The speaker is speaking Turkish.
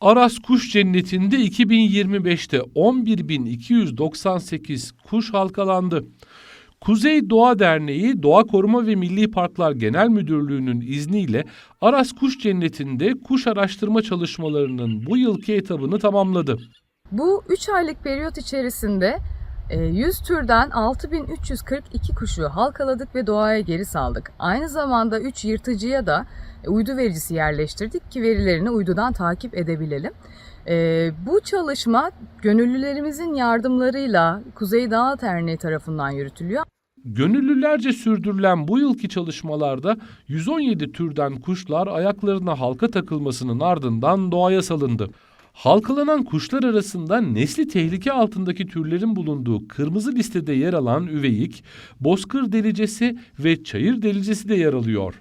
Aras Kuş Cenneti'nde 2025'te 11.298 kuş halkalandı. Kuzey Doğa Derneği Doğa Koruma ve Milli Parklar Genel Müdürlüğü'nün izniyle Aras Kuş Cenneti'nde kuş araştırma çalışmalarının bu yılki etabını tamamladı. Bu 3 aylık periyot içerisinde 100 türden 6342 kuşu halkaladık ve doğaya geri saldık. Aynı zamanda 3 yırtıcıya da e, uydu vericisi yerleştirdik ki verilerini uydudan takip edebilelim. E, Bu çalışma gönüllülerimizin yardımlarıyla Kuzey Dağ Derneği tarafından yürütülüyor. Gönüllülerce sürdürülen bu yılki çalışmalarda 117 türden kuşlar ayaklarına halka takılmasının ardından doğaya salındı. Halkalanan kuşlar arasında nesli tehlike altındaki türlerin bulunduğu kırmızı listede yer alan üveyik, bozkır delicesi ve çayır delicesi de yer alıyor.